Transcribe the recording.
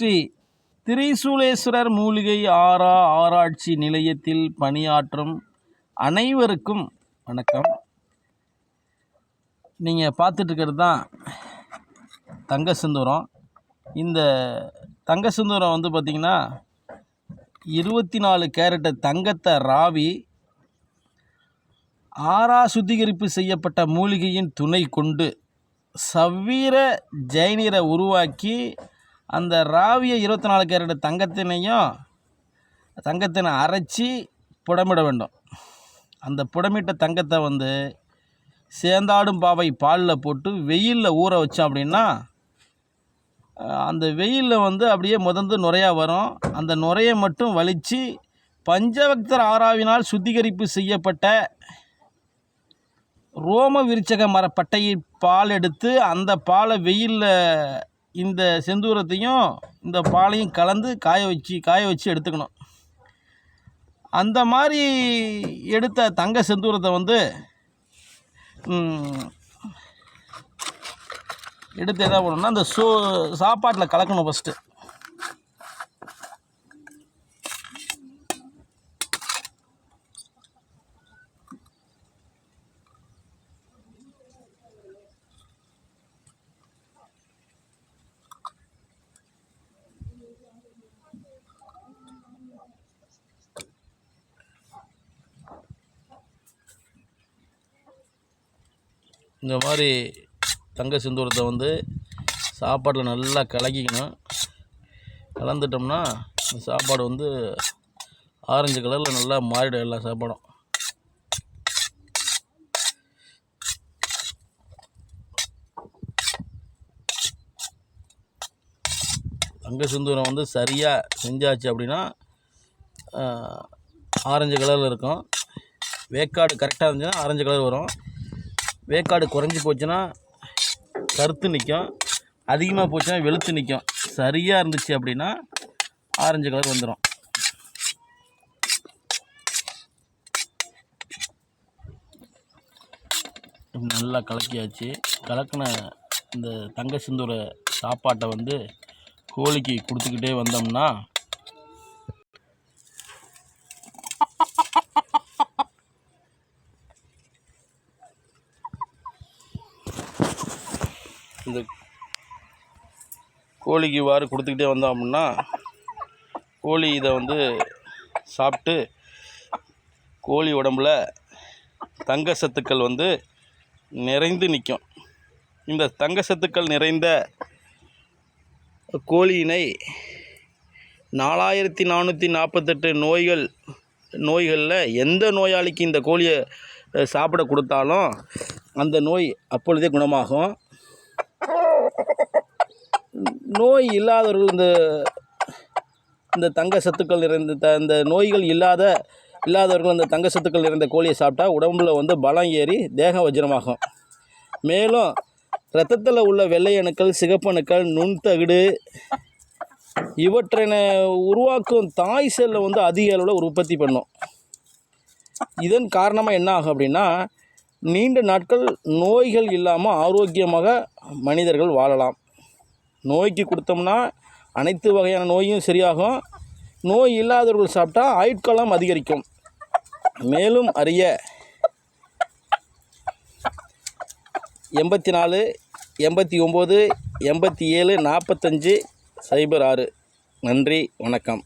ஸ்ரீ திரிசூலேஸ்வரர் மூலிகை ஆரா ஆராய்ச்சி நிலையத்தில் பணியாற்றும் அனைவருக்கும் வணக்கம். நீங்கள் பார்த்துட்ருக்கிறது தான் தங்க சிந்தூரம் இந்த தங்க சிந்தூரம் வந்து பார்த்திங்கன்னா இருபத்தி நாலு கேரட்டு தங்கத்தை ராவி ஆறா சுத்திகரிப்பு செய்யப்பட்ட மூலிகையின் துணை கொண்டு சவ்வீர ஜெயநீரை உருவாக்கி அந்த ராவிய இருபத்தி நாலு கேரட் தங்கத்தினையும் தங்கத்தினை அரைச்சி புடமிட வேண்டும். அந்த புடமிட்ட தங்கத்தை வந்து சேந்தாடும் பாவை பாலில் போட்டு வெயிலில் ஊற வச்சோம் அப்படின்னா அந்த வெயிலில் வந்து அப்படியே முதந்து நுரையாக வரும். அந்த நுரையை மட்டும் வலித்து பஞ்சபக்தர் ஆறாவினால் சுத்திகரிப்பு செய்யப்பட்ட ரோம விருச்சக மரப்பட்டையை பால் எடுத்து அந்த பாலை வெயிலில் இந்த செந்தூரத்தையும் இந்த பாலையும் கலந்து காய வச்சு காய வச்சு எடுத்துக்கணும். அந்த மாதிரி எடுத்த தங்க செந்தூரத்தை வந்து எடுத்து எதாவது பண்ணணும்னா அந்த சோ சாப்பாட்டில் கலக்கணும் ஃபஸ்ட்டு இந்த மாதிரி தங்க செந்தூரத்தை வந்து சாப்பாட்டில் நல்லா கலக்கிக்கணும். கலந்துட்டோம்னா இந்த சாப்பாடு வந்து ஆரஞ்சு கலரில் நல்லா மாறிடும் எல்லா சாப்பாடும். தங்க சிந்தூரம் வந்து சரியாக செஞ்சாச்சு அப்படின்னா ஆரஞ்சு கலரில் இருக்கும். வேக்காடு கரெக்டாக இருந்துச்சுன்னா ஆரஞ்சு கலர் வரும். வேக்காடு குறைஞ்சி போச்சுன்னா கருத்து நிற்கும் அதிகமாக போச்சுன்னா வெளுத்து நிற்கும் சரியாக இருந்துச்சு அப்படின்னா ஆரஞ்சு கலர் வந்துடும் நல்லா கலக்கியாச்சு. கலக்கின இந்த தங்க சிந்தூர சாப்பாட்டை வந்து கோழிக்கு கொடுத்துக்கிட்டே வந்தோம்னா இந்த கோழிக்கு இவ்வாறு கொடுத்துக்கிட்டே வந்தோம் அப்படின்னா கோழி இதை வந்து சாப்பிட்டு கோழி உடம்புல தங்க சத்துக்கள் வந்து நிறைந்து நிற்கும் இந்த தங்க சத்துக்கள் நிறைந்த கோழியினை நாலாயிரத்தி நானூற்றி நாற்பத்தெட்டு நோய்கள் நோய்களில் எந்த நோயாளிக்கு இந்த கோழியை சாப்பிட கொடுத்தாலும் அந்த நோய் அப்பொழுதே குணமாகும். நோய் இல்லாதவர்கள் இந்த இந்த தங்க சத்துக்கள் நிறைந்த த இந்த நோய்கள் இல்லாத இல்லாதவர்கள் இந்த தங்க சத்துக்கள் நிறைந்த கோழியை சாப்பிட்டா உடம்புல வந்து பலம் ஏறி தேக வஜ்ரமாகும் மேலும் இரத்தத்தில் உள்ள வெள்ளை அணுக்கள் சிகப்பணுக்கள் நுண்தகுடு இவற்றினை உருவாக்கும் தாய் செல்லை வந்து அதிக அளவில் உற்பத்தி பண்ணும். இதன் காரணமாக என்ன ஆகும் அப்படின்னா நீண்ட நாட்கள் நோய்கள் இல்லாமல் ஆரோக்கியமாக மனிதர்கள் வாழலாம். நோய்க்கு கொடுத்தோம்னா அனைத்து வகையான நோயும் சரியாகும். நோய் இல்லாதவர்கள் சாப்பிட்டா ஆயுட்காலம் அதிகரிக்கும். மேலும் அறிய எண்பத்தி நாலு எண்பத்தி ஒம்பது எண்பத்தி ஏழு நாற்பத்தஞ்சு சைபர் ஆறு. நன்றி வணக்கம்.